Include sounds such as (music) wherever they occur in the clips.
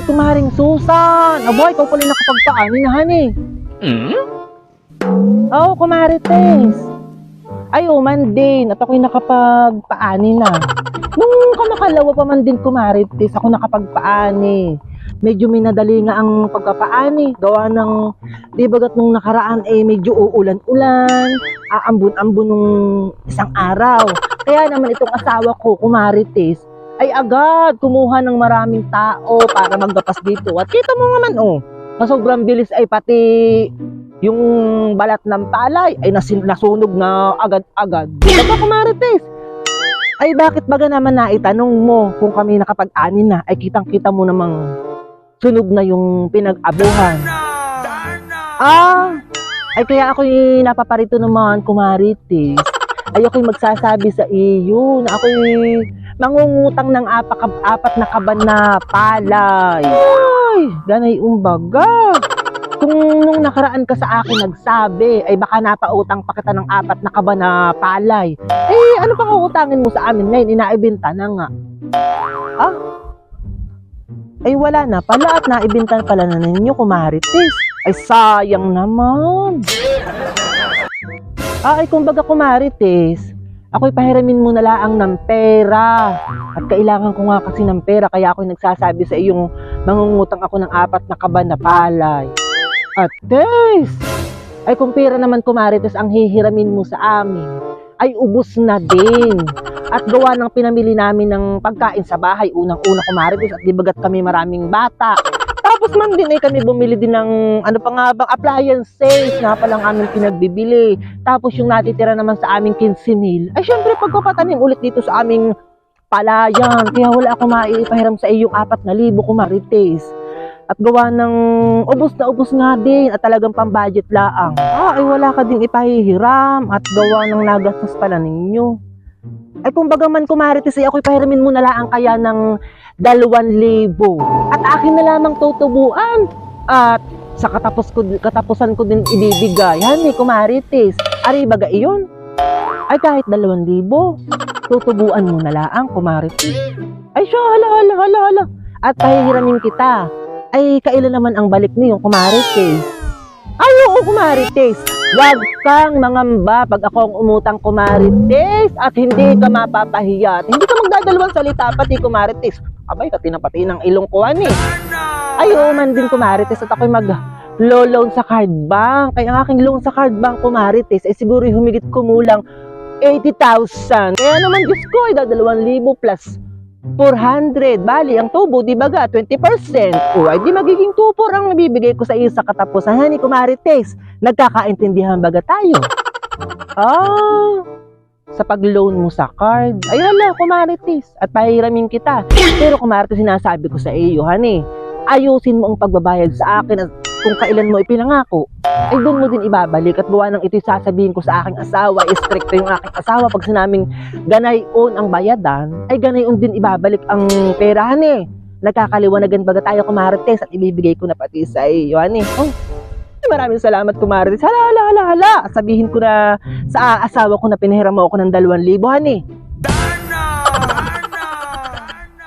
Oy, kumaring Susan! Aboy, ikaw pala nakapagpaanin na, honey. Oo, oh, kumarites. Ay, oh, man din. At ako'y nakapagpaani na. Nung kamakalawa pa man din kumarites, ako nakapagpaani. Medyo minadali nga ang pagpapaani. Gawa ng, di bagat nung nakaraan eh medyo uulan-ulan, aambun-ambun nung isang araw. Kaya naman itong asawa ko, kumarites, ay agad kumuha ng maraming tao para magdapas dito. At kita mo naman, oh, sa sobrang bilis ay pati yung balat ng palay ay nasin, nasunog na agad-agad. Di ba kumarites? Ay bakit baga naman naitanong mo kung kami nakapag-ani na ay kitang-kita mo namang sunog na yung pinag-abuhan. Ah, ay kaya ako'y napaparito naman kumarites. Ay ako'y magsasabi sa iyo na ako'y mangungutang ng apak, apat na kaban na palay. Ay, ganay umbaga. Kung nung nakaraan ka sa akin nagsabi, ay baka napautang pa kita ng apat na kaba na palay. Eh, ano pang uutangin mo sa amin ngayon? Inaibenta na nga. Ah? Ay, wala na pala at naibenta pala na ninyo, kumarites. Ay, sayang naman. Ah, ay, kumbaga kumarites, ako'y pahiramin mo na laang ng pera. At kailangan ko nga kasi ng pera, kaya ako'y nagsasabi sa iyong mangungutang ako ng apat na kaba na palay. At Tess, ay kung pera naman kumarites ang hihiramin mo sa amin, ay ubus na din. At gawa ng pinamili namin ng pagkain sa bahay, unang-una kumarites at di bagat kami maraming bata. Tapos man din ay kami bumili din ng ano pa nga bang appliances na palang aming pinagbibili. Tapos yung natitira naman sa aming 15 mil, ay syempre pagkakatanim ulit dito sa aming palayan. Kaya wala ako maipahiram sa iyong apat na libo. At gawa ng ubos na ubos nga din at talagang pambudget laang. Ah, ay wala ka din ipahihiram at gawa ng nagastos pala ninyo. Ay kung baga man kumarites ay ako'y pahiramin mo na laang kaya ng dalawang libo. At akin na lamang tutubuan. At sa katapos ko, katapusan ko din ibibigay. Eh, kumarites. Ari baga iyon. Ay kahit dalawang libo. Tutubuan mo na laang kumarites. Ay siya, hala, hala, hala, hala. At pahihiramin kita. Ay, kailan naman ang balik niyong kumarites? Ay, oo, kumarites. Huwag kang mangamba pag ako ang umutang kumarites at hindi ka mapapahiya. At hindi ka magdadalawang salita pati kumarites. Abay, pati na pati ng ilong ko, ani. Ay, oo man din kumarites at ako'y mag loan sa card bank. Kaya ang aking loan sa card bank kumarites ay siguro humigit kumulang 80,000. Kaya naman, Diyos ko, ay dadalawang libo plus 400. Bali, ang tubo, di ba ga, 20%. O, ay di magiging 2 ang nabibigay ko sa iyo sa katapusan. Hani, kumarites, nagkakaintindihan baga tayo. Ah, sa pag-loan mo sa card. Ay, hala, kumarites. At pahiramin kita. Pero kumarites, sinasabi ko sa iyo, hani, ayusin mo ang pagbabayad sa akin at kung kailan mo ipinangako, ay doon mo din ibabalik at gawa ng ito'y sasabihin ko sa aking asawa, istrikto yung aking asawa pag sinaming ganayon ang bayadan, ay ganayon din ibabalik ang perahan eh. Nagkakaliwanagan baga tayo kumarites at ibibigay ko na pati sa iyo, ani. Oh, maraming salamat kumarites. Hala, hala, hala, hala. Sabihin ko na sa asawa ko na pinahiram mo ako ng dalawang libo, ani.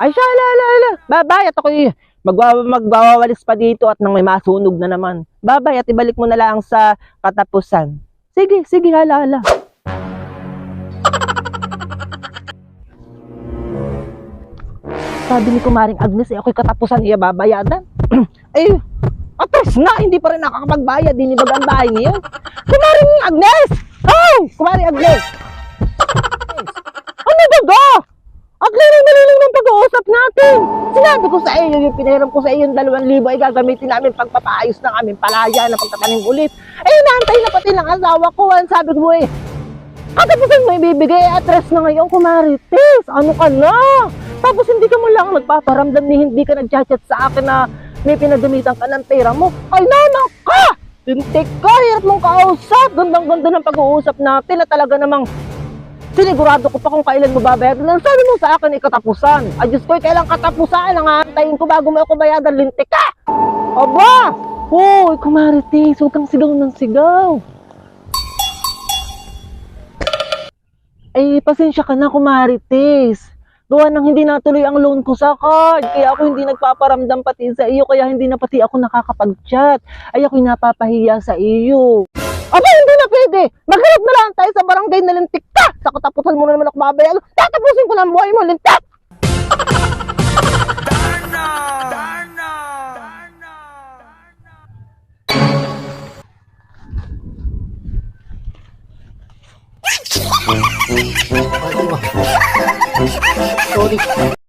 Ay, siya, hala, hala, hala. Bye-bye at ako'y magwawa, magwawalis pa dito at nang may masunog na naman. Babay at ibalik mo na lang sa katapusan. Sige, sige, hala, hala. (laughs) Sabi ni Kumaring Agnes, eh, ako'y katapusan iya babayadan. (clears throat) eh, atos na, hindi pa rin nakakapagbayad, din ibag ang bahay niyo. Kumaring Agnes! Oh, yung pinahiram ko sa iyo yung dalawang libo ay gagamitin namin pagpapaayos ng aming palaya na pagtatanim ulit. Eh, naantay na pati ng asawa ko. Ang sabi ko eh, katapusan mo ibibigay address na ngayon, kumarites. Ano ka na? Tapos hindi ka mo lang nagpaparamdam ni hindi ka nagchat-chat sa akin na may pinagamitan ka ng pera mo. Ay, nanak ka! Lintik ka, hirap mong kausap. Gandang-ganda ng pag-uusap natin na talaga namang Sinigurado ko pa kung kailan mo babayaran. Ang sabi mo sa akin ay katapusan. Ay Diyos ko, kailan katapusan? Ang aantayin ko bago mo ako bayadan, lintik ka! Aba! Hoy, kumarites, huwag kang sigaw ng sigaw. Ay, pasensya ka na, kumarites. Gawa nang hindi natuloy ang loan ko sa card. Kaya ako hindi nagpaparamdam pati sa iyo. Kaya hindi na pati ako nakakapag-chat. Ay ako'y napapahiya sa iyo. Aba, hindi na pwede. Maghanap na lang tayo sa barangay na lintik ka. Sa katapusan mo na naman ako mabayalo. Tatapusin ko na ang buhay mo, lintik! Sorry.